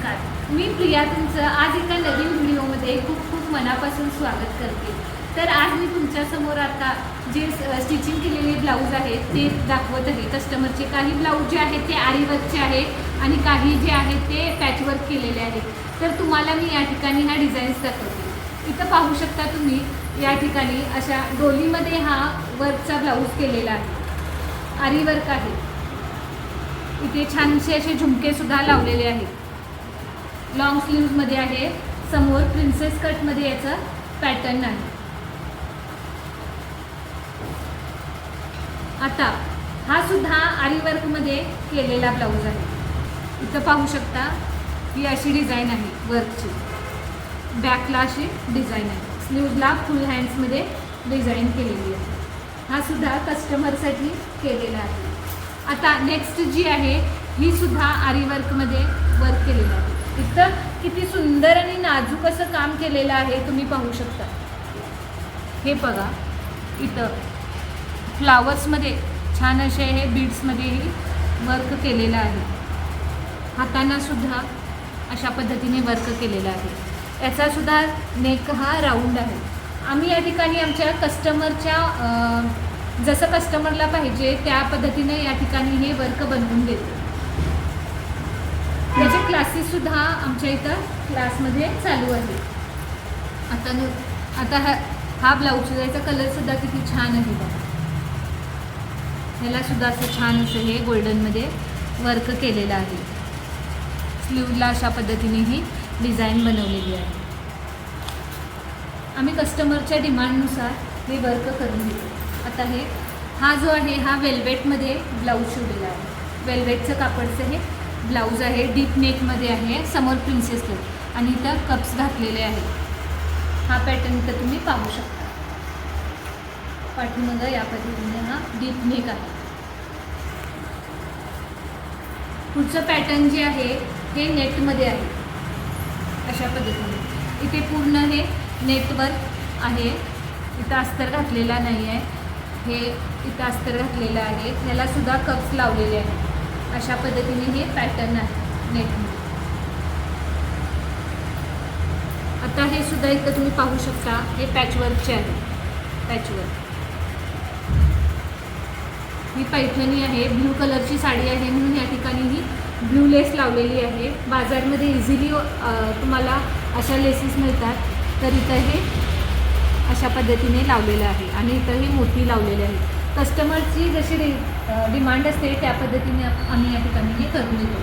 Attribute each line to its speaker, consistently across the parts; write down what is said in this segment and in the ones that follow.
Speaker 1: नमस्कार. मी प्रिया तुमचं आज एका नवीन व्हिडिओमध्ये खूप खूप मनापासून स्वागत करते. तर आज मी तुमच्यासमोर आता जे स्टिचिंग केलेले ब्लाऊज आहेत ते दाखवत आहे. कस्टमरचे काही ब्लाऊज जे आहेत ते आरीवर्कचे आहेत आणि काही जे आहेत ते पॅचवर्क केलेले आहेत. तर तुम्हाला मी या ठिकाणी ह्या डिझाईन्स दाखवते. इथं पाहू शकता तुम्ही या ठिकाणी अशा डोलीमध्ये हा वर्कचा ब्लाऊज केलेला आहे. आरीवर्क आहे. इथे छानसे असे झुमकेसुद्धा लावलेले आहेत. लॉंग स्लीव्जमध्ये आहे. समोर प्रिन्सेस कटमध्ये याचं पॅटर्न आहे. आता हा सुद्धा आरीवर्कमध्ये केलेला ब्लाऊज आहे. इथं पाहू शकता ही अशी डिझाईन आहे वर्कची बॅकला अशी डिझाईन आहे. स्लीव्जला फुल हँड्समध्ये डिझाईन केलेली आहे. हा सुद्धा कस्टमरसाठी केलेला आहे. आता नेक्स्ट जी आहे ही सुद्धा आरी वर्कमध्ये वर्क केलेलं आहे. इथं किती सुंदर आणि नाजूक असं काम केलेलं आहे तुम्ही पाहू शकता. हे बघा इथं फ्लावर्समध्ये छान असे हे बीड्समध्येही वर्क केलेलं आहे. हातांनासुद्धा अशा पद्धतीने वर्क केलेलं आहे. याचासुद्धा नेक हा राऊंड आहे. आम्ही या ठिकाणी आमच्या कस्टमरच्या जसं कस्टमरला पाहिजे त्या पद्धतीने या ठिकाणी हे वर्क बनवून देतो. क्लासेससुद्धा आमच्या इथं क्लासमध्ये चालू आहे आता न आता हा हा ब्लाऊज याचा कलरसुद्धा किती छान आहे बघा. ह्यालासुद्धा असं छान असं हे गोल्डनमध्ये वर्क केलेलं आहे. स्लीवला अशा पद्धतीने ही डिझाईन बनवलेली आहे. आम्ही कस्टमरच्या डिमांडनुसार हे वर्क करून घेतो. आता हे हा जो आहे हा वेल्वेटमध्ये ब्लाऊज शिवलेला आहे. वेल्वेटचं कापडचं हे ब्लाऊज आहे डीप नेकमध्ये आहे समोर प्रिन्सेस लुक आणि इथं कप्स घातलेले आहेत. हा पॅटर्न इथं तुम्ही पाहू शकता. पाठीमागं या पद्धतीने हा डीप नेक आहे. पुढचं पॅटर्न जे आहे हे नेटमध्ये आहे. अशा पद्धतीने. इथे पूर्ण हे नेटवर आहे. इथं अस्तर घातलेला नाही आहे हे इथं अस्तर घातलेलं आहे. त्यालासुद्धा कप्स लावलेले आहेत. अशा पद्धतीने हे पॅटर्न आहे. नेटमध्ये आता हे सुद्धा इथं तुम्ही पाहू शकता हे पॅचवर्कचे आहे. पॅचवर्क ही पैठणी आहे ब्ल्यू कलरची साडी आहे म्हणून या ठिकाणी ही ब्ल्यू लेस लावलेली आहे. बाजारमध्ये इझिली तुम्हाला अशा लेसेस मिळतात. तर इथं हे अशा पद्धतीने लावलेलं आहे आणि इथं हे मोती लावलेले आहे कस्टमरची जशी डि डिमांड असते त्या पद्धतीने आम्ही या ठिकाणी हे करून देतो.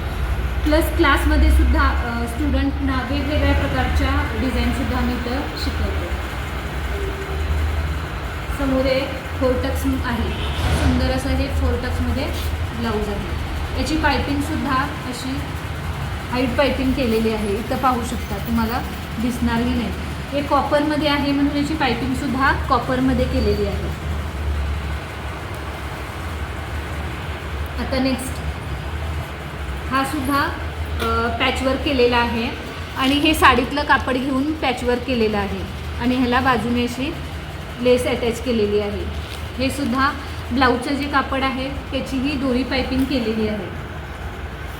Speaker 1: प्लस क्लासमध्ये सुद्धा स्टुडंटना वेगवेगळ्या प्रकारच्या डिझाईनसुद्धा आम्ही इथं शिकवतो. समोर एक फोरटक्स आहे. सुंदर असं हे फोरटक्समध्ये ब्लाऊज आहे. याची पायपिंगसुद्धा अशी हाईट पायपिंग केलेली आहे. इथं पाहू शकता तुम्हाला दिसणारही नाही. हे कॉपरमध्ये आहे म्हणून याची पायपिंगसुद्धा कॉपरमध्ये केलेली आहे. आता नेक्स्ट हा सुद्धा पॅचवर्क केलेला आहे. आणि हे साडीतलं कापड घेऊन पॅचवर्क केलेलं आहे. आणि ह्याला बाजूने अशी लेस अटॅच केलेली आहे. हे सुद्धा ब्लाऊजचं जे कापड आहे त्याचीही दोरी पायपिंग केलेली आहे.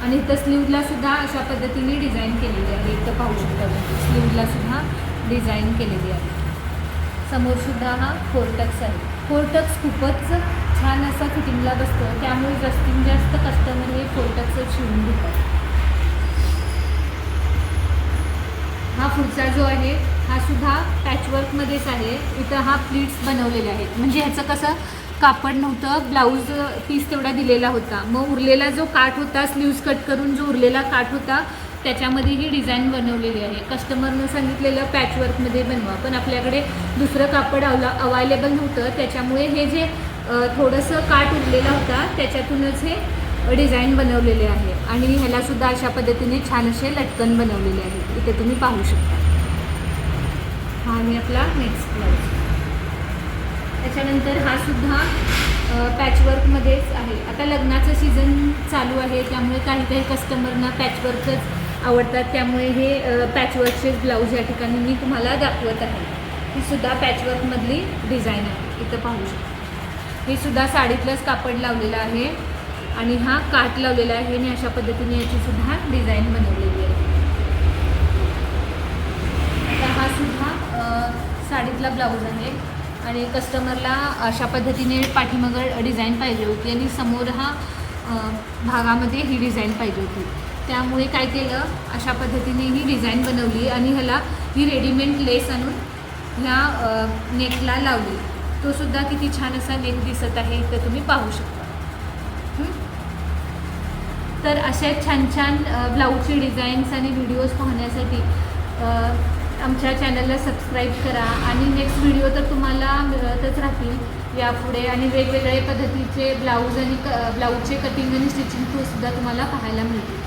Speaker 1: आणि इथं स्लीवला सुद्धा अशा पद्धतीने डिझाईन केलेली आहे. इथं पाहू शकता स्लीवला सुद्धा डिझाईन केलेली आहे. समोर सुद्धा हा फोरटक्स आहे. फोरटक्स खूपच छान असं फिटिंगला बसतं. त्यामुळे जास्तीत जास्त कस्टमर हे फोरटक्सच शिवून घेतात हा पुढचा जो आहे हा सुद्धा पॅचवर्कमध्येच आहे. इथं हा प्लीट्स बनवलेले आहेत. म्हणजे ह्याचं कसं कापड नव्हतं ब्लाऊज पीस तेवढा दिलेला होता. मग उरलेला जो काठ होता स्लीव्स कट करून जो उरलेला काठ होता त्याच्यामध्ये ही डिझाईन बनवलेली आहे. कस्टमरनं सांगितलेलं पॅचवर्कमध्ये बनवा. पण आपल्याकडे दुसरं कापड अवला अवायलेबल नव्हतं. त्याच्यामुळे हे जे थोडंसं काठ उरलेला होता. त्याच्यातूनच हे डिझाईन बनवलेले आहे. आणि ह्यालासुद्धा अशा पद्धतीने छान असे लटकन बनवलेले आहेत इथे तुम्ही पाहू शकता. हा आणि आपला नेक्स्ट ब्लाऊज त्याच्यानंतर हा सुद्धा पॅचवर्कमध्येच आहे. आता लग्नाचं सीझन चालू आहे. त्यामुळे काही काही कस्टमरना पॅचवर्कच आवडतात. त्यामुळे हे पॅचवर्कचे ब्लाऊज या ठिकाणी मी तुम्हाला दाखवत आहे. ही सुद्धा पॅचवर्कमधली डिझाईन आहे. इथं पाहू शकता. हे सुद्धा साडीतलंच कापड लावलेलं आहे. आणि हा काट लावलेला आहे आणि अशा पद्धतीने याची सुद्धा डिझाईन बनवलेली आहे. आता हा सुद्धा साडीतला ब्लाऊज आहे. आणि कस्टमरला अशा पद्धतीने पाठीमागं डिझाईन पाहिजे होती आणि समोर हा भागामध्ये ही डिझाईन पाहिजे होती. त्यामुळे काय केलं अशा पद्धतीने ही डिझाईन बनवली आणि ह्याला ही रेडीमेड लेस आणून ह्या नेकला लावली. तो सुद्धा किती छान असा नेक दिसत आहे तर तुम्ही पाहू शकता. तर अशा छान छान ब्लाऊजचे डिझाईन्स आणि व्हिडिओज पाहण्यासाठी आमच्या चॅनलला सबस्क्राईब करा आणि नेक्स्ट व्हिडिओ तर तुम्हाला मिळतच राहतील. यापुढे आणि वेगवेगळ्या पद्धतीचे ब्लाऊज आणि क ब्लाऊजचे कटिंग आणि स्टिचिंग थ्रूसुद्धा तुम्हाला पाहायला मिळतील.